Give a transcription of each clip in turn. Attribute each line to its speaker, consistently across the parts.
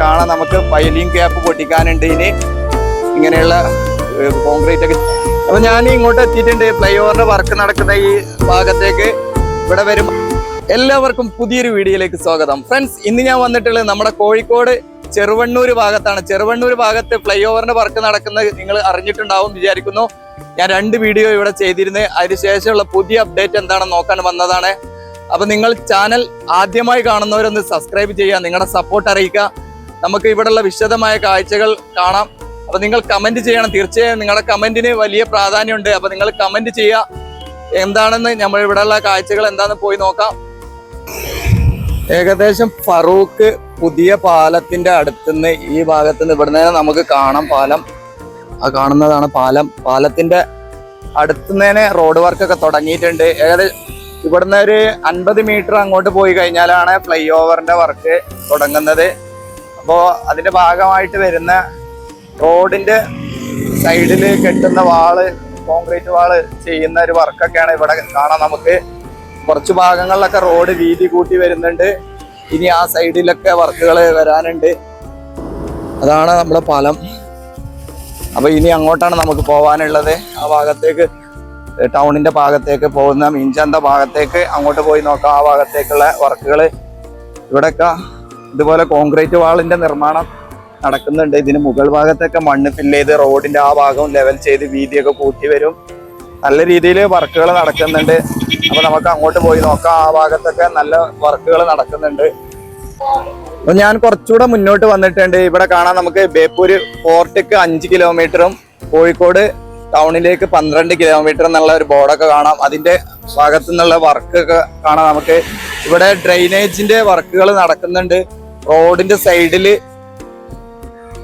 Speaker 1: കാണാം നമുക്ക് piling cap പൊട്ടിക്കാനുണ്ട് ഇനി. ഇങ്ങനെയുള്ള കോൺക്രീറ്റ് ഒക്കെ. അപ്പൊ ഞാൻ ഇങ്ങോട്ട് എത്തിയിട്ടുണ്ട് ഫ്ലൈ ഓവറിന്റെ വർക്ക് നടക്കുന്ന ഈ ഭാഗത്തേക്ക്. ഇവിടെ വരും എല്ലാവർക്കും പുതിയൊരു വീഡിയോയിലേക്ക് സ്വാഗതം. ഫ്രണ്ട്സ് ഇന്ന് ഞാൻ വന്നിട്ടുള്ളത് നമ്മുടെ കോഴിക്കോട് ചെറുവണ്ണൂർ ഭാഗത്താണ്. ചെറുവണ്ണൂർ ഭാഗത്ത് ഫ്ലൈ ഓവറിന്റെ വർക്ക് നടക്കുന്നത് നിങ്ങൾ അറിഞ്ഞിട്ടുണ്ടാവും വിചാരിക്കുന്നു. ഞാൻ രണ്ട് വീഡിയോ ഇവിടെ ചെയ്തിരുന്നത് അതിനുശേഷമുള്ള പുതിയ അപ്ഡേറ്റ് എന്താണെന്ന് നോക്കാൻ വന്നതാണ്. അപ്പൊ നിങ്ങൾ ചാനൽ ആദ്യമായി കാണുന്നവരൊന്ന് സബ്സ്ക്രൈബ് ചെയ്യുക. നിങ്ങളുടെ സപ്പോർട്ട് അറിയിക്കുക. നമുക്ക് ഇവിടെയുള്ള വിശദമായ കാഴ്ചകൾ കാണാം. അപ്പൊ നിങ്ങൾ കമന്റ് ചെയ്യണം. തീർച്ചയായും നിങ്ങളുടെ കമന്റിന് വലിയ പ്രാധാന്യമുണ്ട്. അപ്പൊ നിങ്ങൾ കമന്റ് ചെയ്യുക. എന്താണെന്ന് നമ്മൾ ഇവിടെയുള്ള കാഴ്ചകൾ എന്താണെന്ന് പോയി നോക്കാം. ഏകദേശം ഫറൂഖ് പുതിയ പാലത്തിന്റെ അടുത്തുനിന്ന് ഈ ഭാഗത്ത് നിന്ന് ഇവിടുന്ന് നമുക്ക് കാണാം പാലം. ആ കാണുന്നതാണ് പാലം. പാലത്തിന്റെ അടുത്തുനിന്ന് റോഡ് വർക്കൊക്കെ തുടങ്ങിയിട്ടുണ്ട്. ഏകദേശം ഇവിടുന്ന് ഒരു അൻപത് മീറ്റർ അങ്ങോട്ട് പോയി കഴിഞ്ഞാലാണ് ഫ്ലൈ ഓവറിന്റെ വർക്ക് തുടങ്ങുന്നത്. അപ്പോൾ അതിന്റെ ഭാഗമായിട്ട് വരുന്ന റോഡിന്റെ സൈഡിൽ കെട്ടുന്ന വാൾ കോൺക്രീറ്റ് വാൾ ചെയ്യുന്ന ഒരു വർക്കൊക്കെയാണ് ഇവിടെ കാണാൻ നമുക്ക്. കുറച്ച് ഭാഗങ്ങളിലൊക്കെ റോഡ് വീതി കൂട്ടി വരുന്നുണ്ട്. ഇനി ആ സൈഡിലൊക്കെ വർക്കുകൾ വരാനുണ്ട്. അതാണ് നമ്മുടെ പാലം അപ്പോൾ ഇനി അങ്ങോട്ടാണ് നമുക്ക് പോകാനുള്ളത് ആ ഭാഗത്തേക്ക് ടൗണിന്റെ ഭാഗത്തേക്ക് പോകുന്ന മീൻചന്ത ഭാഗത്തേക്ക് അങ്ങോട്ട് പോയി നോക്കാം. ആ ഭാഗത്തേക്കുള്ള വർക്കുകൾ ഇവിടെയൊക്കെ ഇതുപോലെ കോൺക്രീറ്റ് വാളിന്റെ നിർമ്മാണം നടക്കുന്നുണ്ട്. ഇതിന് മുകൾ ഭാഗത്തൊക്കെ മണ്ണ് ഫില്ല് ചെയ്ത് റോഡിന്റെ ആ ഭാഗവും ലെവൽ ചെയ്ത് വീതിയൊക്കെ കൂട്ടി വരും. നല്ല രീതിയിൽ വർക്കുകൾ നടക്കുന്നുണ്ട്. അപ്പൊ നമുക്ക് അങ്ങോട്ട് പോയി നോക്കാം. ആ ഭാഗത്തൊക്കെ നല്ല വർക്കുകൾ നടക്കുന്നുണ്ട്. അപ്പൊ ഞാൻ കുറച്ചുകൂടെ മുന്നോട്ട് വന്നിട്ടുണ്ട്. ഇവിടെ കാണാൻ നമുക്ക് ബേപ്പൂര് ഫോർട്ടിക്ക് അഞ്ച് കിലോമീറ്ററും കോഴിക്കോട് ടൗണിലേക്ക് പന്ത്രണ്ട് കിലോമീറ്റർ എന്നുള്ള ഒരു ബോർഡൊക്കെ കാണാം. അതിന്റെ ഭാഗത്തു നിന്നുള്ള വർക്കൊക്കെ കാണാം നമുക്ക്. ഇവിടെ ഡ്രെയിനേജിന്റെ വർക്കുകൾ നടക്കുന്നുണ്ട്. റോഡിന്റെ സൈഡിൽ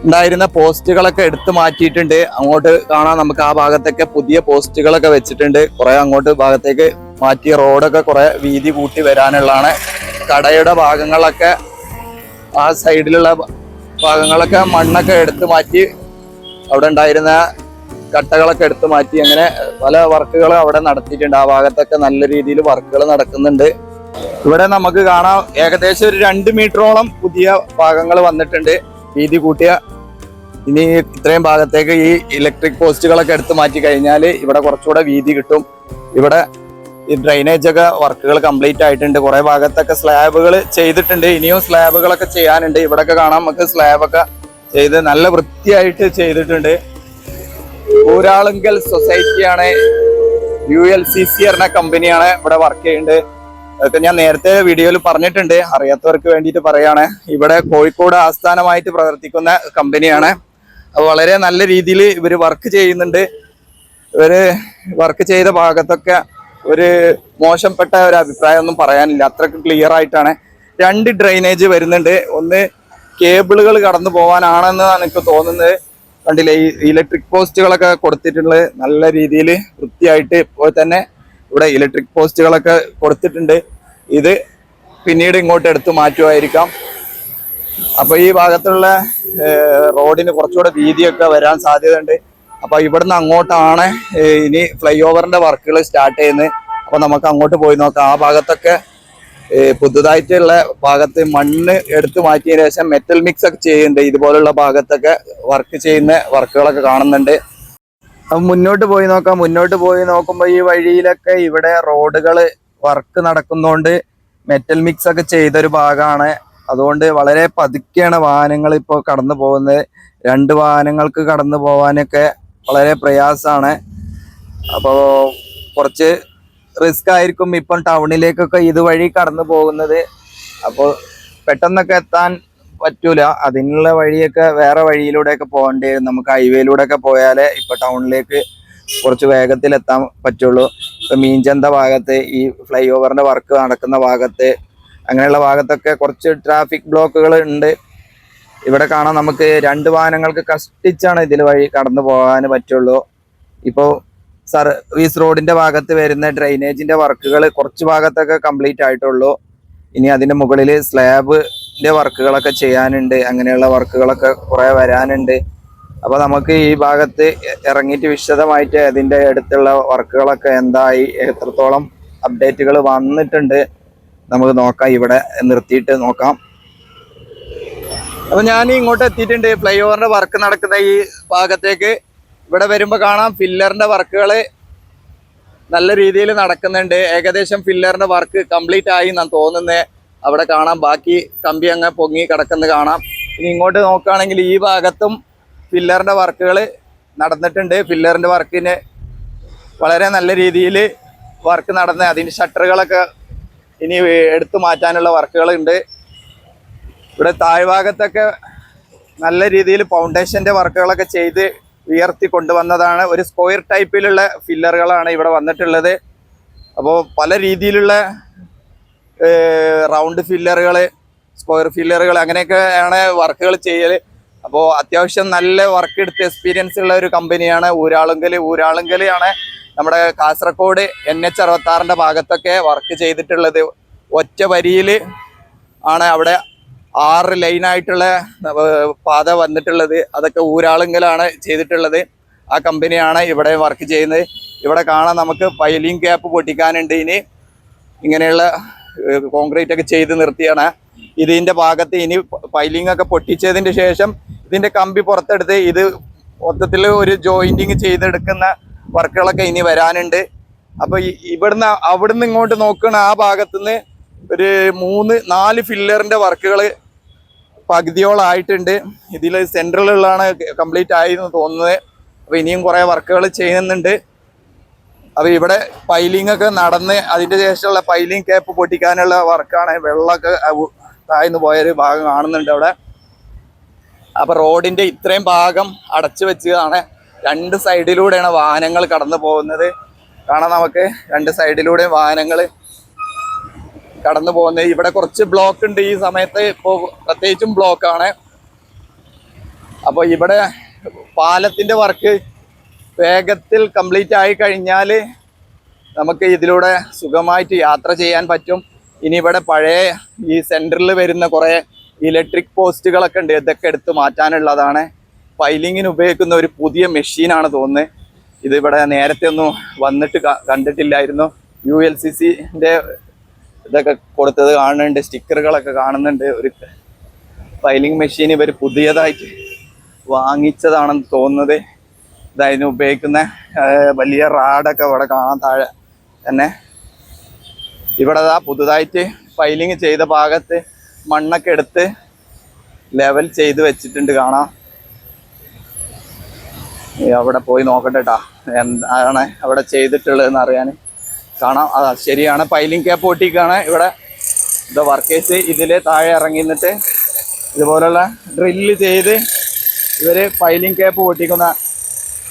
Speaker 1: ഉണ്ടായിരുന്ന പോസ്റ്റുകളൊക്കെ എടുത്തു മാറ്റിയിട്ടുണ്ട്. അങ്ങോട്ട് കാണാൻ നമുക്ക് ആ ഭാഗത്തൊക്കെ പുതിയ പോസ്റ്റുകളൊക്കെ വെച്ചിട്ടുണ്ട്. കുറെ അങ്ങോട്ട് ഭാഗത്തേക്ക് മാറ്റി റോഡൊക്കെ കുറെ വീതി കൂട്ടി വരാനുള്ളതാണ്. കടയുടെ ഭാഗങ്ങളൊക്കെ ആ സൈഡിലുള്ള ഭാഗങ്ങളൊക്കെ മണ്ണൊക്കെ എടുത്തു മാറ്റി അവിടെ ഉണ്ടായിരുന്ന കട്ടകളൊക്കെ എടുത്തു മാറ്റി അങ്ങനെ പല വർക്കുകളും അവിടെ നടത്തിയിട്ടുണ്ട്. ആ ഭാഗത്തൊക്കെ നല്ല രീതിയിൽ വർക്കുകൾ നടക്കുന്നുണ്ട്. ഇവിടെ നമുക്ക് കാണാം ഏകദേശം ഒരു രണ്ട് മീറ്ററോളം പുതിയ ഭാഗങ്ങൾ വന്നിട്ടുണ്ട്. വീതി കൂട്ടിയ ഇനി ഇത്രയും ഭാഗത്തേക്ക് ഈ ഇലക്ട്രിക് പോസ്റ്റുകളൊക്കെ എടുത്തു മാറ്റി കഴിഞ്ഞാൽ ഇവിടെ കുറച്ചുകൂടെ വീതി കിട്ടും. ഇവിടെ ഈ ഡ്രൈനേജ് ഒക്കെ വർക്കുകൾ കംപ്ലീറ്റ് ആയിട്ടുണ്ട്. കുറെ ഭാഗത്തൊക്കെ സ്ലാബുകൾ ചെയ്തിട്ടുണ്ട്. ഇനിയും സ്ലാബുകളൊക്കെ ചെയ്യാനുണ്ട്. ഇവിടെയൊക്കെ കാണാം നമുക്ക് സ്ലാബൊക്കെ ചെയ്ത് നല്ല വൃത്തിയായിട്ട് ചെയ്തിട്ടുണ്ട്. ഊരാളുങ്കൽ സൊസൈറ്റിയാണ് യു എൽ സി സി പറഞ്ഞ കമ്പനിയാണ് ഇവിടെ വർക്ക് ചെയ്യുന്നത്. അതൊക്കെ ഞാൻ നേരത്തെ വീഡിയോയിൽ പറഞ്ഞിട്ടുണ്ട്. അറിയാത്തവർക്ക് വേണ്ടിയിട്ട് പറയാണ്. ഇവിടെ കോഴിക്കോട് ആസ്ഥാനമായിട്ട് പ്രവർത്തിക്കുന്ന കമ്പനിയാണ്. വളരെ നല്ല രീതിയിൽ ഇവർ വർക്ക് ചെയ്യുന്നുണ്ട്. ഇവർ വർക്ക് ചെയ്ത ഭാഗത്തൊക്കെ ഒരു മോശപ്പെട്ട ഒരു അഭിപ്രായം ഒന്നും പറയാനില്ല. അത്രയ്ക്ക് ക്ലിയർ ആയിട്ടാണ്. രണ്ട് ഡ്രെയിനേജ് വരുന്നുണ്ട്. ഒന്ന് കേബിളുകൾ കടന്നു പോകാനാണെന്നാണ് എനിക്ക് തോന്നുന്നത്. കണ്ടില്ലേ ഈ ഇലക്ട്രിക് പോസ്റ്റുകളൊക്കെ കൊടുത്തിട്ടുള്ളത്. നല്ല രീതിയിൽ വൃത്തിയായിട്ട് ഇപ്പോൾ തന്നെ ഇവിടെ ഇലക്ട്രിക് പോസ്റ്റുകളൊക്കെ കൊടുത്തിട്ടുണ്ട്. ഇത് പിന്നീട് ഇങ്ങോട്ട് എടുത്തു മാറ്റുമായിരിക്കാം. അപ്പൊ ഈ ഭാഗത്തുള്ള റോഡിന് കുറച്ചുകൂടെ വീതിയൊക്കെ വരാൻ സാധ്യതയുണ്ട്. അപ്പൊ ഇവിടുന്ന് അങ്ങോട്ടാണ് ഇനി ഫ്ലൈ ഓവറിന്റെ വർക്കുകൾ സ്റ്റാർട്ട് ചെയ്യുന്നത്. അപ്പൊ നമുക്ക് അങ്ങോട്ട് പോയി നോക്കാം. ആ ഭാഗത്തൊക്കെ പുതുതായിട്ടുള്ള ഭാഗത്ത് മണ്ണ് എടുത്തു മാറ്റിയതിനു ശേഷം മെറ്റൽ മിക്സ് ഒക്കെ ചെയ്യുന്നുണ്ട്. ഇതുപോലുള്ള ഭാഗത്തൊക്കെ വർക്ക് ചെയ്യുന്ന വർക്കുകളൊക്കെ കാണുന്നുണ്ട്. മുന്നോട്ട് പോയി നോക്കാം. മുന്നോട്ട് പോയി നോക്കുമ്പോൾ ഈ വഴിയിലൊക്കെ ഇവിടെ റോഡുകൾ വർക്ക് നടക്കുന്നതുകൊണ്ട് മെറ്റൽ മിക്സ് ഒക്കെ ചെയ്തൊരു ഭാഗമാണ് അതുകൊണ്ട് വളരെ പതുക്കെയാണ് വാഹനങ്ങൾ ഇപ്പോൾ കടന്നു പോകുന്നത്. രണ്ട് വാഹനങ്ങൾക്ക് കടന്നു പോകാനൊക്കെ വളരെ പ്രയാസമാണ് അപ്പോൾ കുറച്ച് റിസ്ക് ആയിരിക്കും ഇപ്പം ടൗണിലേക്കൊക്കെ ഇതുവഴി കടന്നു പോകുന്നത്. അപ്പോൾ പെട്ടെന്നൊക്കെ എത്താൻ പറ്റൂല. അതിനുള്ള വഴിയൊക്കെ വേറെ വഴിയിലൂടെയൊക്കെ പോകേണ്ടി വരും. നമുക്ക് ഹൈവേയിലൂടെ ഒക്കെ പോയാലേ ഇപ്പൊ ടൗണിലേക്ക് കുറച്ച് വേഗത്തിൽ എത്താൻ പറ്റുള്ളൂ. ഇപ്പൊ മീൻചന്ത ഭാഗത്ത് ഈ ഫ്ലൈ ഓവറിന്റെ വർക്ക് നടക്കുന്ന ഭാഗത്ത് അങ്ങനെയുള്ള ഭാഗത്തൊക്കെ കുറച്ച് ട്രാഫിക് ബ്ലോക്കുകൾ ഉണ്ട്. ഇവിടെ കാണാൻ നമുക്ക് രണ്ട് വാഹനങ്ങൾക്ക് കഷ്ടിച്ചാണ് ഇതിൽ വഴി കടന്നു പോകാൻ പറ്റുള്ളൂ. ഇപ്പോൾ സർവീസ് റോഡിന്റെ ഭാഗത്ത് വരുന്ന ഡ്രെയിനേജിന്റെ വർക്കുകൾ കുറച്ച് ഭാഗത്തൊക്കെ കംപ്ലീറ്റ് ആയിട്ടുള്ളൂ. ഇനി അതിന്റെ മുകളിൽ സ്ലാബിന്റെ വർക്കുകളൊക്കെ ചെയ്യാനുണ്ട്. അങ്ങനെയുള്ള വർക്കുകളൊക്കെ കുറെ വരാനുണ്ട്. അപ്പോൾ നമുക്ക് ഈ ഭാഗത്ത് ഇറങ്ങിയിട്ട് വിശദമായിട്ട് അതിന്റെ അടുത്തുള്ള വർക്കുകളൊക്കെ എന്തായി എത്രത്തോളം അപ്ഡേറ്റുകൾ വന്നിട്ടുണ്ട് നമുക്ക് നോക്കാം. ഇവിടെ നിർത്തിയിട്ട് നോക്കാം. അപ്പൊ ഞാൻ ഇങ്ങോട്ട് എത്തിയിട്ടുണ്ട്. ഫ്ലൈ ഓവറിന്റെ വർക്ക് നടക്കുന്ന ഈ ഭാഗത്തേക്ക്. ഇവിടെ വരുമ്പോൾ കാണാം ഫില്ലറിന്റെ വർക്കുകൾ നല്ല രീതിയിൽ നടക്കുന്നുണ്ട്. ഏകദേശം ഫില്ലറിന്റെ വർക്ക് കംപ്ലീറ്റ് ആയി എന്നാണ് തോന്നുന്നത് അവിടെ കാണാം. ബാക്കി കമ്പി അങ്ങ് പൊങ്ങി കിടക്കുന്നത് കാണാം. ഇനി ഇങ്ങോട്ട് നോക്കുകയാണെങ്കിൽ ഈ ഭാഗത്തും ഫില്ലറിന്റെ വർക്കുകൾ നടന്നിട്ടുണ്ട്. ഫില്ലറിന്റെ വർക്കിന് വളരെ നല്ല രീതിയിൽ വർക്ക് നടന്ന് അതിന്റെ ഷട്ടറുകളൊക്കെ ഇനി എടുത്തു മാറ്റാനുള്ള വർക്കുകളുണ്ട് ഇവിടെ താഴ്ഭാഗത്തൊക്കെ നല്ല രീതിയിൽ ഫൗണ്ടേഷന്റെ വർക്കുകളൊക്കെ ചെയ്ത് ഉയർത്തി കൊണ്ടുവന്നതാണ്. ഒരു സ്ക്വയർ ടൈപ്പിലുള്ള ഫില്ലറുകളാണ് ഇവിടെ വന്നിട്ടുള്ളത്. അപ്പോൾ പല രീതിയിലുള്ള റൗണ്ട് ഫില്ലറുകൾ സ്ക്വയർ ഫില്ലറുകൾ അങ്ങനെയൊക്കെയാണ് വർക്കുകൾ ചെയ്യൽ അപ്പോൾ അത്യാവശ്യം നല്ല വർക്ക് എടുത്ത് എക്സ്പീരിയൻസ് ഉള്ള ഒരു കമ്പനിയാണ് ഊരാളുങ്കൽ ഊരാളുങ്കലിയാണ് നമ്മുടെ കാസർഗോഡ് എൻ എച്ച് അറുപത്താറിന്റെ ഭാഗത്തൊക്കെ വർക്ക് ചെയ്തിട്ടുള്ളത്. ഒറ്റ വരിയിൽ ആണ് അവിടെ ആറ് ലൈനായിട്ടുള്ള പാത വന്നിട്ടുള്ളത്. അതൊക്കെ ഊരാളുങ്കലാണ് ചെയ്തിട്ടുള്ളത്. ആ കമ്പനിയാണ് ഇവിടെ വർക്ക് ചെയ്യുന്നത്. ഇവിടെ കാണാൻ നമുക്ക് പൈലിംഗ് ക്യാപ്പ് പൊട്ടിക്കാനുണ്ട് ഇനി. ഇങ്ങനെയുള്ള കോൺക്രീറ്റ് ഒക്കെ ചെയ്ത് നിർത്തിയാണ്. ഇതിന്റെ ഭാഗത്ത് ഇനി പൈലിംഗ് ഒക്കെ പൊട്ടിച്ചതിന് ശേഷം ഇതിന്റെ കമ്പി പുറത്തെടുത്ത് ഇത് മൊത്തത്തിൽ ഒരു ജോയിന്റിങ് ചെയ്തെടുക്കുന്ന വർക്കുകളൊക്കെ ഇനി വരാനുണ്ട്. അപ്പൊ ഇവിടുന്ന് അവിടുന്ന് ഇങ്ങോട്ട് നോക്കണ ആ ഭാഗത്തുനിന്ന് ഒരു മൂന്ന് നാല് ഫില്ലറിന്റെ വർക്കുകൾ പകുതിയോളായിട്ടുണ്ട്. ഇതിൽ സെൻട്രലുള്ളതാണ് കംപ്ലീറ്റ് ആയി എന്ന് തോന്നുന്നത്. അപ്പോൾ ഇനിയും കുറേ വർക്കുകൾ ചെയ്യുന്നുണ്ട്. അപ്പൊ ഇവിടെ പൈലിംഗ് ഒക്കെ നടന്ന് അതിന്റെ ശേഷമുള്ള പൈലിംഗ് ക്യാപ്പ് പൊട്ടിക്കാനുള്ള വർക്കാണ് വെള്ളമൊക്കെ താഴ്ന്നു പോയൊരു ഭാഗം കാണുന്നുണ്ട് അവിടെ. അപ്പോൾ റോഡിന്റെ ഇത്രയും ഭാഗം അടച്ചു വെച്ചതാണ്. രണ്ട് സൈഡിലൂടെയാണ് വാഹനങ്ങൾ കടന്നു പോകുന്നത്. കാണാം നമുക്ക് രണ്ട് സൈഡിലൂടെ വാഹനങ്ങൾ കടന്നു പോകുന്നത്. ഇവിടെ കുറച്ച് ബ്ലോക്ക് ഉണ്ട്. ഈ സമയത്ത് ഇപ്പോൾ പ്രത്യേകിച്ചും ബ്ലോക്കാണ് അപ്പോൾ ഇവിടെ പാലത്തിന്റെ വർക്ക് വേഗത്തിൽ കംപ്ലീറ്റ് ആയി കഴിഞ്ഞാൽ നമുക്ക് ഇതിലൂടെ സുഖമായിട്ട് യാത്ര ചെയ്യാൻ പറ്റും. ഇനി ഇവിടെ പഴയ ഈ സെന്ററിൽ വരുന്ന കുറേ ഇലക്ട്രിക് പോസ്റ്റുകളൊക്കെ ഉണ്ട്. ഇതൊക്കെ എടുത്ത് മാറ്റാനുള്ളതാണ്. ഫൈലിങ്ങിന് ഉപയോഗിക്കുന്ന ഒരു പുതിയ മെഷീനാണ് തോന്നുന്നത്. ഇതിവിടെ നേരത്തെ ഒന്നും വന്നിട്ട് കണ്ടിട്ടില്ലായിരുന്നു. യു എൽ സി സിന്റെ ഇതൊക്കെ കൊടുത്തത് കാണുന്നുണ്ട്. സ്റ്റിക്കറുകളൊക്കെ കാണുന്നുണ്ട്. ഒരു ഫൈലിംഗ് മെഷീൻ ഇവർ പുതിയതായിട്ട് വാങ്ങിച്ചതാണെന്ന് തോന്നുന്നത്. ഇതതിന് ഉപയോഗിക്കുന്ന ആ, വലിയ റാഡൊക്കെ ഇവിടെ കാണാൻ താഴെ തന്നെ. ഇവിടെ ദാ പുതുതായിട്ട് ഫൈലിങ് ചെയ്ത ഭാഗത്ത് മണ്ണൊക്കെ എടുത്ത് ലെവൽ ചെയ്ത് വെച്ചിട്ടുണ്ട് കാണാം. അവിടെ പോയി നോക്കട്ടെ ട്ടാ. എന്താണ് അവിടെ ചെയ്തിട്ടുള്ളതെന്ന് അറിയാൻ. കാണാം. അതാ ശരിയാണ്. പൈലിംഗ് ക്യാപ്പ് പൊട്ടിക്കാണ്. ഇവിടെ ഇത് വർക്കേഴ്സ് ഇതിൽ താഴെ ഇറങ്ങി നിന്നിട്ട് ഇതുപോലുള്ള ഡ്രില്ല് ചെയ്ത് ഇവർ പൈലിംഗ് ക്യാപ്പ് പൊട്ടിക്കുന്ന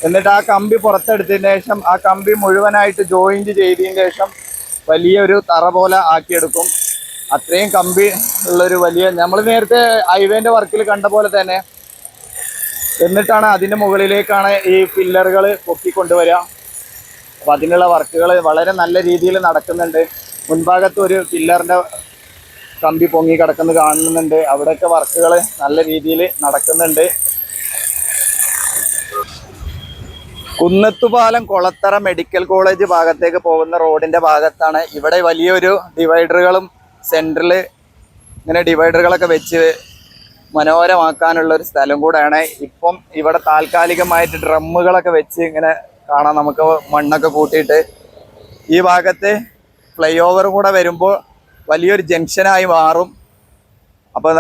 Speaker 1: എന്നിട്ട് ആ കമ്പി പുറത്തെടുത്തതിന് ശേഷം ആ കമ്പി മുഴുവനായിട്ട് ജോയിന്റ് ചെയ്തതിന് ശേഷം വലിയൊരു തറ പോലെ ആക്കിയെടുക്കും. അത്രയും കമ്പി ഉള്ളൊരു വലിയ നമ്മൾ നേരത്തെ ഹൈവേന്റെ വർക്കിൽ കണ്ട പോലെ തന്നെ എന്നിട്ടാണ് അതിന്റെ മുകളിലേക്കാണ് ഈ പില്ലറുകൾ പൊക്കിക്കൊണ്ടുവരിക. അപ്പോൾ അതിനുള്ള വർക്കുകൾ വളരെ നല്ല രീതിയിൽ നടക്കുന്നുണ്ട്. മുൻഭാഗത്ത് ഒരു പില്ലറിന്റെ കമ്പി പൊങ്ങി കിടക്കുന്നത് കാണുന്നുണ്ട്. അവിടെയൊക്കെ വർക്കുകൾ നല്ല രീതിയിൽ നടക്കുന്നുണ്ട്. കുന്നത്തുപാലം കൊളത്തറ മെഡിക്കൽ കോളേജ് ഭാഗത്തേക്ക് പോകുന്ന റോഡിന്റെ ഭാഗത്താണ് ഇവിടെ വലിയൊരു ഡിവൈഡറുകളും സെന്ററിൽ ഇങ്ങനെ ഡിവൈഡറുകളൊക്കെ വെച്ച് മനോഹരമാക്കാനുള്ള ഒരു സ്ഥലം കൂടെയാണ്. ഇപ്പം ഇവിടെ താൽക്കാലികമായിട്ട് ഡ്രമ്മുകളൊക്കെ വെച്ച് ഇങ്ങനെ കാണാം. നമുക്ക് മണ്ണൊക്കെ കൂട്ടിയിട്ട് ഈ ഭാഗത്ത് ഫ്ലൈ ഓവർ കൂടെ വരുമ്പോൾ വലിയൊരു ജംഗ്ഷനായി മാറും. അപ്പോൾ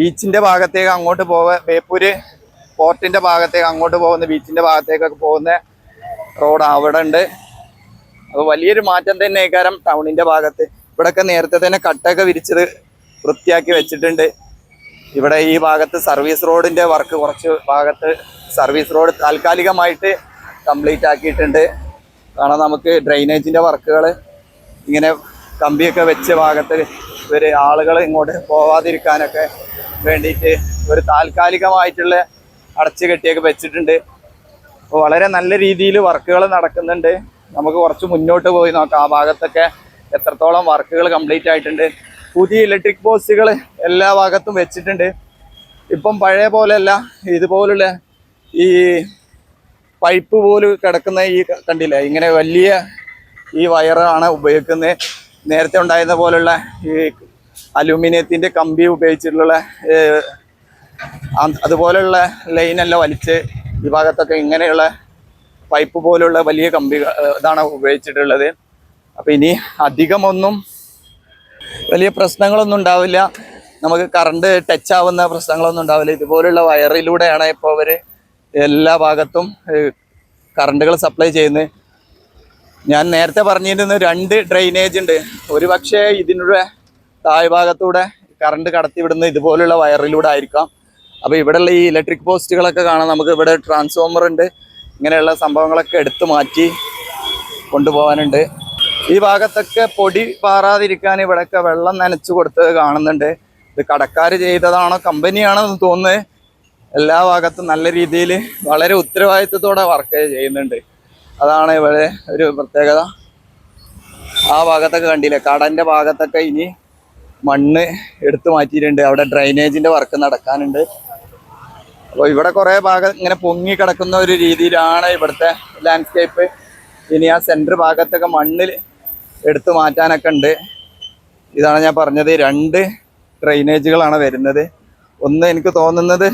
Speaker 1: ബീച്ചിന്റെ ഭാഗത്തേക്ക് അങ്ങോട്ട് പോവുക ബേപ്പൂര് പോർട്ടിന്റെ ഭാഗത്തേക്ക് അങ്ങോട്ട് പോകുന്ന ബീച്ചിന്റെ ഭാഗത്തേക്കൊക്കെ പോകുന്ന റോഡ് അവിടെ ഉണ്ട്. അപ്പോൾ വലിയൊരു മാറ്റം തന്നെ കാരണം ടൗണിന്റെ ഭാഗത്ത്. ഇവിടെയൊക്കെ നേരത്തെ തന്നെ കട്ടൊക്കെ വിരിച്ചത് വൃത്തിയാക്കി വെച്ചിട്ടുണ്ട്. ഇവിടെ ഈ ഭാഗത്ത് സർവീസ് റോഡിന്റെ വർക്ക് കുറച്ച് ഭാഗത്ത് സർവീസ് റോഡ് താൽക്കാലികമായിട്ട് കംപ്ലീറ്റ് ആക്കിയിട്ടുണ്ട്. കാരണം നമുക്ക് ഡ്രെയിനേജിന്റെ വർക്കുകൾ ഇങ്ങനെ കമ്പിയൊക്കെ വെച്ച ഭാഗത്ത് ഇവർ ആളുകൾ ഇങ്ങോട്ട് പോവാതിരിക്കാനൊക്കെ വേണ്ടിയിട്ട് ഒരു താൽക്കാലികമായിട്ടുള്ള അടച്ചു കെട്ടിയൊക്കെ വെച്ചിട്ടുണ്ട്. വളരെ നല്ല രീതിയിൽ വർക്കുകൾ നടക്കുന്നുണ്ട്. നമുക്ക് കുറച്ച് മുന്നോട്ട് പോയി നോക്കാം. ആ ഭാഗത്തൊക്കെ എത്രത്തോളം വർക്കുകൾ കംപ്ലീറ്റ് ആയിട്ടുണ്ട്. പുതിയ ഇലക്ട്രിക് പോസ്റ്റുകൾ എല്ലാ ഭാഗത്തും വെച്ചിട്ടുണ്ട്. ഇപ്പം പഴയ പോലെയല്ല ഇതുപോലുള്ള ഈ പൈപ്പ് പോലും കിടക്കുന്ന ഈ കണ്ടില്ലേ? ഇങ്ങനെ വലിയ ഈ വയറാണ് ഉപയോഗിക്കുന്നത്. നേരത്തെ ഉണ്ടായിരുന്ന പോലുള്ള ഈ അലൂമിനിയത്തിന്റെ കമ്പി ഉപയോഗിച്ചിട്ടുള്ള അതുപോലുള്ള ലൈനെല്ലാം വലിച്ച് ഈ ഭാഗത്തൊക്കെ ഇങ്ങനെയുള്ള പൈപ്പ് പോലുള്ള വലിയ കമ്പി ഇതാണ് ഉപയോഗിച്ചിട്ടുള്ളത്. അപ്പം ഇനി അധികമൊന്നും വലിയ പ്രശ്നങ്ങളൊന്നും ഉണ്ടാവില്ല. നമുക്ക് കറണ്ട് ടച്ച് ആവുന്ന പ്രശ്നങ്ങളൊന്നും ഉണ്ടാവില്ല. ഇതുപോലുള്ള വയറിലൂടെയാണ് ഇപ്പോൾ അവർ എല്ലാ ഭാഗത്തും കറണ്ടുകൾ സപ്ലൈ ചെയ്യുന്നത്. ഞാൻ നേരത്തെ പറഞ്ഞിരുന്നു രണ്ട് ഡ്രെയിനേജ് ഉണ്ട്. ഒരു പക്ഷേ ഇതിന്റെ താഴ്ഭാഗത്തൂടെ കറണ്ട് കടത്തിവിടുന്ന ഇതുപോലുള്ള വയറിലൂടെ ആയിരിക്കാം. അപ്പോൾ ഇവിടെയുള്ള ഈ ഇലക്ട്രിക് പോസ്റ്റുകളൊക്കെ കാണാം. നമുക്ക് ഇവിടെ ട്രാൻസ്ഫോമർ ഉണ്ട്. ഇങ്ങനെയുള്ള സംഭവങ്ങളൊക്കെ എടുത്തു മാറ്റി കൊണ്ടുപോകാനുണ്ട്. ഈ ഭാഗത്തൊക്കെ പൊടി പാറാതിരിക്കാൻ ഇവിടെയൊക്കെ വെള്ളം നനച്ചു കൊടുത്തത് കാണുന്നുണ്ട്. ഇത് കടക്കാർ ചെയ്തതാണോ കമ്പനിയാണെന്ന് തോന്നുന്നത് എല്ലാ ഭാഗത്തും നല്ല രീതിയിൽ വളരെ ഉത്തരവാദിത്വത്തോടെ വർക്ക് ചെയ്യുന്നുണ്ട്. അതാണ് ഇവിടെ ഒരു പ്രത്യേകത. ആ ഭാഗത്തൊക്കെ കണ്ടില്ലേ? കടന്റെ ഭാഗത്തൊക്കെ ഇനി മണ്ണ് എടുത്തു മാറ്റിയിട്ടുണ്ട്. അവിടെ ഡ്രൈനേജിന്റെ വർക്ക് നടക്കാനുണ്ട്. അപ്പോൾ ഇവിടെ കുറേ ഭാഗം ഇങ്ങനെ പൊങ്ങി കിടക്കുന്ന ഒരു രീതിയിലാണ് ഇവിടുത്തെ ലാൻഡ്സ്കേപ്പ് ഇനി ആ സെന്റർ ഭാഗത്തൊക്കെ മണ്ണിൽ എടുത്തു മാറ്റാനൊക്കെ ഉണ്ട്. ഇതാണ് ഞാൻ പറഞ്ഞത് രണ്ട് ഡ്രൈനേജുകളാണ് വരുന്നത്. ഒന്ന് എനിക്ക് തോന്നുന്നത്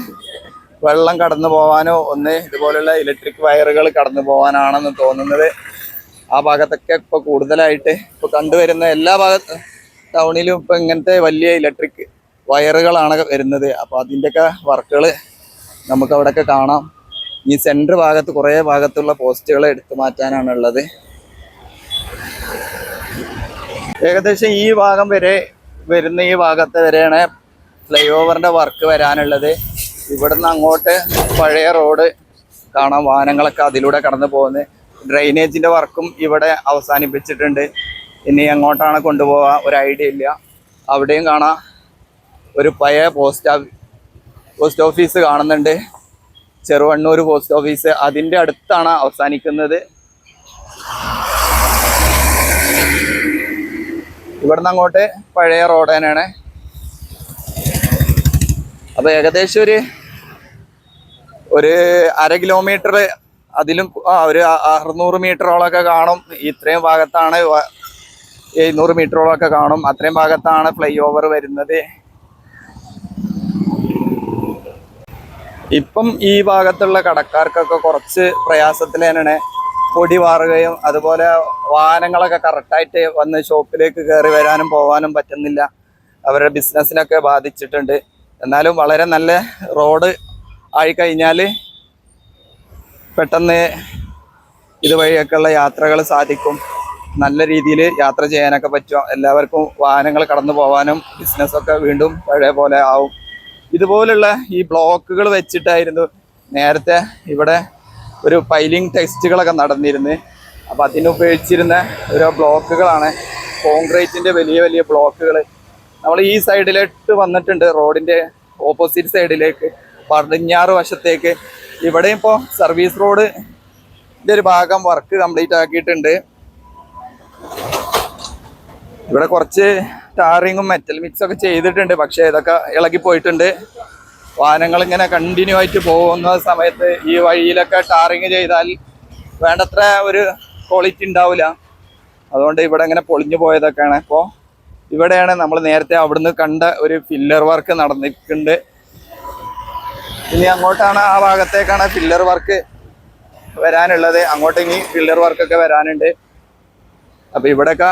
Speaker 1: വെള്ളം കടന്നു പോകാനോ ഒന്ന് ഇതുപോലുള്ള ഇലക്ട്രിക് വയറുകൾ കടന്നു പോകാനാണെന്ന് തോന്നുന്നത്. ആ ഭാഗത്തൊക്കെ ഇപ്പോൾ കൂടുതലായിട്ട് ഇപ്പോൾ കണ്ടുവരുന്ന എല്ലാ ഭാഗത്ത് ടൗണിലും ഇപ്പോൾ ഇങ്ങനത്തെ വലിയ ഇലക്ട്രിക് വയറുകളാണ് വരുന്നത്. അപ്പോൾ അതിന്റെയൊക്കെ വർക്കുകൾ നമുക്ക് അവിടെയൊക്കെ കാണാം. ഈ സെന്റർ ഭാഗത്ത് കുറേ ഭാഗത്തുള്ള പോസ്റ്റുകൾ എടുത്തു മാറ്റാനാണ് ഉള്ളത് ഏകദേശം ഈ ഭാഗം വരെ വരുന്ന ഈ ഭാഗത്ത് വരെയാണ് ഫ്ലൈ ഓവറിന്റെ വർക്ക് വരാനുള്ളത്. ഇവിടുന്ന് അങ്ങോട്ട് പഴയ റോഡ് കാണാം. വാഹനങ്ങളൊക്കെ അതിലൂടെ കടന്നു പോകുന്നത് ഡ്രൈനേജിന്റെ വർക്കും ഇവിടെ അവസാനിപ്പിച്ചിട്ടുണ്ട്. ഇനി എങ്ങോട്ടാണ് കൊണ്ടുപോവുക ഒരു ഐഡിയ ഇല്ല. അവിടെയും കാണാം. ഒരു പഴയ പോസ്റ്റ് പോസ്റ്റ് ഓഫീസ് കാണുന്നുണ്ട്. ചെറുവണ്ണൂർ പോസ്റ്റ് ഓഫീസ് അതിന്റെ അടുത്താണ് അവസാനിക്കുന്നത്. ഇവിടുന്ന് അങ്ങോട്ട് പഴയ റോഡ് തന്നെയാണ്. അപ്പോൾ ഏകദേശം ഒരു ഒരു അര കിലോമീറ്റർ അതിലും ഒരു അറുന്നൂറ് മീറ്ററോളൊക്കെ കാണും. ഇത്രയും ഭാഗത്താണ് എഴുന്നൂറ് മീറ്ററോളൊക്കെ കാണും. അത്രയും ഭാഗത്താണ് ഫ്ലൈ ഓവർ വരുന്നത്. ഇപ്പം ഈ ഭാഗത്തുള്ള കടക്കാർക്കൊക്കെ കുറച്ച് പ്രയാസത്തിൽ തന്നെയാണ് പൊടി വാറുകയും അതുപോലെ വാഹനങ്ങളൊക്കെ കറക്റ്റായിട്ട് വന്ന് ഷോപ്പിലേക്ക് കയറി വരാനും പോകാനും പറ്റുന്നില്ല. അവരുടെ ബിസിനസ്സിനൊക്കെ ബാധിച്ചിട്ടുണ്ട്. എന്നാലും വളരെ നല്ല റോഡ് ആയിക്കഴിഞ്ഞാൽ പെട്ടെന്ന് ഇതുവഴിയൊക്കെയുള്ള യാത്രകൾ സാധിക്കും. നല്ല രീതിയിൽ യാത്ര ചെയ്യാനൊക്കെ പറ്റും. എല്ലാവർക്കും വാഹനങ്ങൾ കടന്നു പോകാനും ബിസിനസ്സൊക്കെ വീണ്ടും പഴയ പോലെ ആവും. ഇതുപോലുള്ള ഈ ബ്ലോക്കുകൾ വെച്ചിട്ടായിരുന്നു നേരത്തെ ഇവിടെ ഒരു പൈലിംഗ് ടെസ്റ്റുകളൊക്കെ നടന്നിരുന്നത്. അപ്പം അതിനുപയോഗിച്ചിരുന്ന ഓരോ ബ്ലോക്കുകളാണ് കോൺക്രീറ്റിന്റെ വലിയ വലിയ ബ്ലോക്കുകൾ നമ്മൾ ഈ സൈഡിലോട്ട് വന്നിട്ടുണ്ട് റോഡിന്റെ ഓപ്പോസിറ്റ് സൈഡിലേക്ക് പടിഞ്ഞാറ് വശത്തേക്ക്. ഇവിടെ ഇപ്പോൾ സർവീസ് റോഡ് ഒരു ഭാഗം വർക്ക് കംപ്ലീറ്റ് ആക്കിയിട്ടുണ്ട്. ഇവിടെ കുറച്ച് ടാറിങ്ങും മെറ്റൽ മിക്സ് ഒക്കെ ചെയ്തിട്ടുണ്ട്. പക്ഷെ ഇതൊക്കെ ഇളകി പോയിട്ടുണ്ട്. വാഹനങ്ങൾ ഇങ്ങനെ കണ്ടിന്യൂ ആയിട്ട് പോകുന്ന സമയത്ത് ഈ വഴിയിലൊക്കെ ടാറിങ് ചെയ്താൽ വേണ്ടത്ര ഒരു ക്വാളിറ്റി ഉണ്ടാവില്ല. അതുകൊണ്ട് ഇവിടെ ഇങ്ങനെ പൊളിഞ്ഞു പോയതൊക്കെയാണ്. അപ്പോൾ ഇവിടെയാണ് നമ്മൾ നേരത്തെ അവിടുന്ന് കണ്ട ഒരു ഫില്ലർ വർക്ക് നടന്നിട്ടുണ്ട്. ഇനി അങ്ങോട്ടാണ് ആ ഭാഗത്തേക്കാണ് ഫില്ലർ വർക്ക് വരാനുള്ളത്. അങ്ങോട്ട് ഇനി ഫില്ലർ വർക്കൊക്കെ വരാനുണ്ട്. അപ്പൊ ഇവിടെയൊക്കെ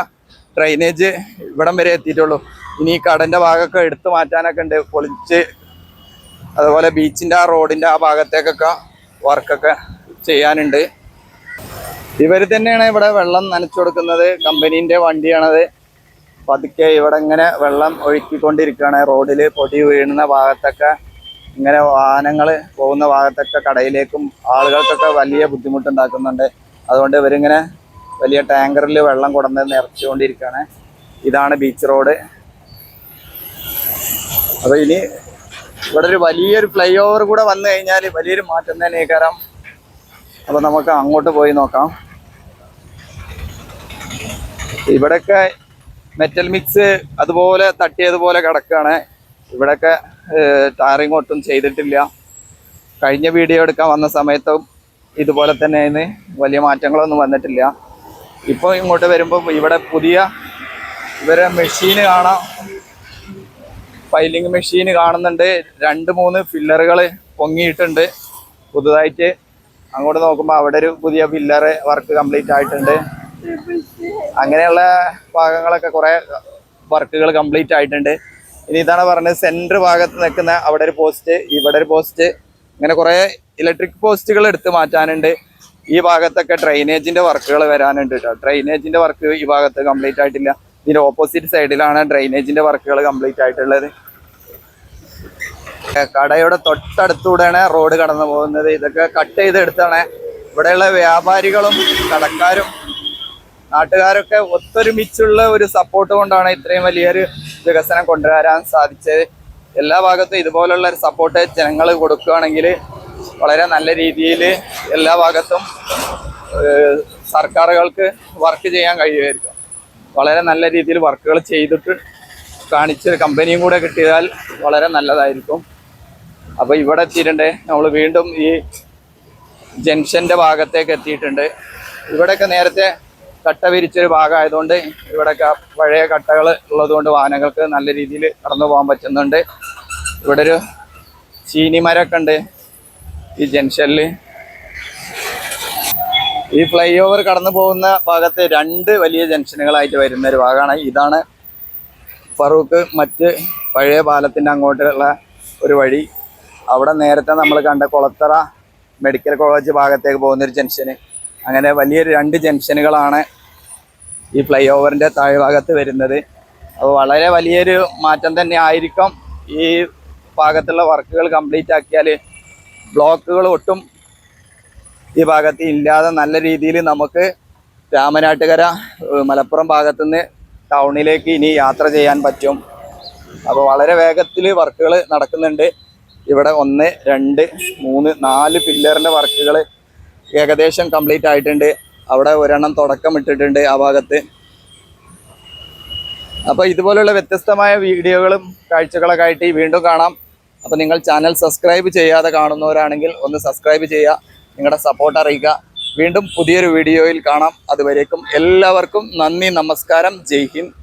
Speaker 1: ഡ്രൈനേജ് ഇവിടം വരെ എത്തിയിട്ടുള്ളൂ. ഇനി ഈ കടന്റെ ഭാഗമൊക്കെ എടുത്തു മാറ്റാനൊക്കെ ഉണ്ട്. പൊളിച്ച് അതുപോലെ ബീച്ചിന്റെ ആ റോഡിന്റെ ആ ഭാഗത്തേക്കൊക്കെ വർക്കൊക്കെ ചെയ്യാനുണ്ട്. ഇവർ തന്നെയാണ് ഇവിടെ വെള്ളം നനച്ചു കൊടുക്കുന്നത്. കമ്പനീന്റെ വണ്ടിയാണത്. പതുക്കെ ഇവിടെ ഇങ്ങനെ വെള്ളം ഒഴുക്കിക്കൊണ്ടിരിക്കുകയാണ്. റോഡിൽ പൊടി വീഴുന്ന ഭാഗത്തൊക്കെ ഇങ്ങനെ വാഹനങ്ങൾ പോകുന്ന ഭാഗത്തൊക്കെ കടയിലേക്കും ആളുകൾക്കൊക്കെ വലിയ ബുദ്ധിമുട്ടുണ്ടാക്കുന്നുണ്ട്. അതുകൊണ്ട് ഇവരിങ്ങനെ വലിയ ടാങ്കറിൽ വെള്ളം കൊടന്ന് നിറച്ചുകൊണ്ടിരിക്കുകയാണ്. ഇതാണ് ബീച്ച് റോഡ് അപ്പോൾ ഇനി ഇവിടെ ഒരു വലിയൊരു ഫ്ലൈ ഓവർ കൂടെ വന്നു കഴിഞ്ഞാൽ വലിയൊരു മാറ്റം തന്നെ കയറാം അപ്പോൾ നമുക്ക് അങ്ങോട്ട് പോയി നോക്കാം. ഇവിടെയൊക്കെ മെറ്റൽ മിക്സ് അതുപോലെ തട്ടിയതുപോലെ കിടക്കുകയാണ്. ഇവിടെയൊക്കെ ടാറിങ് ഒട്ടും ചെയ്തിട്ടില്ല. കഴിഞ്ഞ വീഡിയോ എടുക്കാൻ വന്ന സമയത്തും ഇതുപോലെ തന്നെ ഇന്ന് വലിയ മാറ്റങ്ങളൊന്നും വന്നിട്ടില്ല. ഇപ്പോൾ ഇങ്ങോട്ട് വരുമ്പോൾ ഇവിടെ പുതിയ ഇവരെ മെഷീൻ കാണാം. ഫൈലിംഗ് മെഷീൻ കാണുന്നുണ്ട്. രണ്ട് മൂന്ന് ഫില്ലറുകൾ പൊങ്ങിയിട്ടുണ്ട്. പുതുതായിട്ട് അങ്ങോട്ട് നോക്കുമ്പോൾ അവിടെ ഒരു പുതിയ ഫില്ലർ വർക്ക് കംപ്ലീറ്റ് ആയിട്ടുണ്ട്. അങ്ങനെയുള്ള ഭാഗങ്ങളൊക്കെ കുറേ വർക്കുകൾ കംപ്ലീറ്റ് ആയിട്ടുണ്ട്. ഇനി ഇതാണ് പറഞ്ഞത് സെന്റർ ഭാഗത്ത് നിൽക്കുന്ന അവിടെ ഒരു പോസ്റ്റ് ഇവിടെ ഒരു പോസ്റ്റ് ഇങ്ങനെ കുറേ ഇലക്ട്രിക് പോസ്റ്റുകൾ എടുത്ത് മാറ്റാനുണ്ട്. ഈ ഭാഗത്തൊക്കെ ഡ്രെയിനേജിന്റെ വർക്കുകൾ വരാനുണ്ട് കേട്ടോ ഡ്രൈനേജിന്റെ വർക്ക് ഈ ഭാഗത്ത് കംപ്ലീറ്റ് ആയിട്ടില്ല. ഇതിന്റെ ഓപ്പോസിറ്റ് സൈഡിലാണ് ഡ്രെയിനേജിന്റെ വർക്കുകൾ കംപ്ലീറ്റ് ആയിട്ടുള്ളത്. കടയുടെ തൊട്ടടുത്തൂടെയാണ് റോഡ് കടന്നു പോകുന്നത്. ഇതൊക്കെ കട്ട് ചെയ്തെടുത്താണ്. ഇവിടെയുള്ള വ്യാപാരികളും കടക്കാരും നാട്ടുകാരൊക്കെ ഒത്തൊരുമിച്ചുള്ള ഒരു സപ്പോർട്ട് കൊണ്ടാണ് ഇത്രയും വലിയൊരു വികസനം കൊണ്ടുവരാൻ സാധിച്ചത്. എല്ലാ ഭാഗത്തും ഇതുപോലുള്ള ഒരു സപ്പോർട്ട് ജനങ്ങൾ കൊടുക്കുകയാണെങ്കിൽ വളരെ നല്ല രീതിയിൽ എല്ലാ ഭാഗത്തും സർക്കാരുകൾക്ക് വർക്ക് ചെയ്യാൻ കഴിയുമായിരിക്കും. വളരെ നല്ല രീതിയിൽ വർക്കുകൾ ചെയ്തിട്ട് കാണിച്ച് കമ്പനിയും കൂടെ കിട്ടിയാൽ വളരെ നല്ലതായിരിക്കും. അപ്പോൾ ഇവിടെ എത്തിയിട്ടുണ്ട്. നമ്മൾ വീണ്ടും ഈ ജംഗ്ഷന്റെ ഭാഗത്തേക്ക് എത്തിയിട്ടുണ്ട്. ഇവിടെയൊക്കെ നേരത്തെ കട്ട വിരിച്ചൊരു ഭാഗമായതുകൊണ്ട് ഇവിടെയൊക്കെ പഴയ കട്ടകൾ ഉള്ളതുകൊണ്ട് വാഹനങ്ങൾക്ക് നല്ല രീതിയിൽ കടന്നു പോകാൻ പറ്റുന്നുണ്ട്. ഇവിടെ ഒരു ചീനിമരമൊക്കെ ഉണ്ട്. ഈ ജംഗ്ഷനിൽ ഈ ഫ്ലൈ ഓവർ കടന്നു പോകുന്ന ഭാഗത്ത് രണ്ട് വലിയ ജംഗ്ഷനുകളായിട്ട് വരുന്ന ഒരു ഭാഗമാണ്. ഇതാണ് ഫറൂഖ് മറ്റ് പഴയ പാലത്തിന്റെ അങ്ങോട്ടുള്ള ഒരു വഴി. അവിടെ നേരത്തെ നമ്മൾ കണ്ട കൊളത്തറ മെഡിക്കൽ കോളേജ് ഭാഗത്തേക്ക് പോകുന്നൊരു ജംഗ്ഷന്. അങ്ങനെ വലിയൊരു രണ്ട് ജംഗ്ഷനുകളാണ് ഈ ഫ്ലൈ ഓവറിന്റെ താഴ്ഭാഗത്ത് വരുന്നത്. അപ്പോൾ വളരെ വലിയൊരു മാറ്റം തന്നെ ആയിരിക്കും ഈ ഭാഗത്തുള്ള വർക്കുകൾ കംപ്ലീറ്റ് ആക്കിയാൽ ബ്ലോക്കുകൾ ഒട്ടും ഈ ഭാഗത്ത് ഇല്ലാതെ നല്ല രീതിയിൽ നമുക്ക് രാമനാട്ടുകര മലപ്പുറം ഭാഗത്തുനിന്ന് ടൗണിലേക്ക് ഇനി യാത്ര ചെയ്യാൻ പറ്റും. അപ്പോൾ വളരെ വേഗത്തിൽ വർക്കുകൾ നടക്കുന്നുണ്ട്. ഇവിടെ ഒന്ന് രണ്ട് മൂന്ന് നാല് പില്ലറിന്റെ വർക്കുകൾ ഏകദേശം കംപ്ലീറ്റ് ആയിട്ടുണ്ട്. അവിടെ ഒരെണ്ണം തുടക്കം ഇട്ടിട്ടുണ്ട് ആ ഭാഗത്ത്. അപ്പോൾ ഇതുപോലുള്ള വ്യത്യസ്തമായ വീഡിയോകളും കാഴ്ചകളൊക്കെ ആയിട്ട് വീണ്ടും കാണാം. അപ്പോൾ നിങ്ങൾ ചാനൽ സബ്സ്ക്രൈബ് ചെയ്യാതെ കാണുന്നവരാണെങ്കിൽ ഒന്ന് സബ്സ്ക്രൈബ് ചെയ്യുക നിങ്ങളുടെ സപ്പോർട്ട് അറിയിക്കുക. വീണ്ടും പുതിയൊരു വീഡിയോയിൽ കാണാം. അതുവരേക്കും എല്ലാവർക്കും നന്ദി നമസ്കാരം. ജയ് ഹിന്ദ്.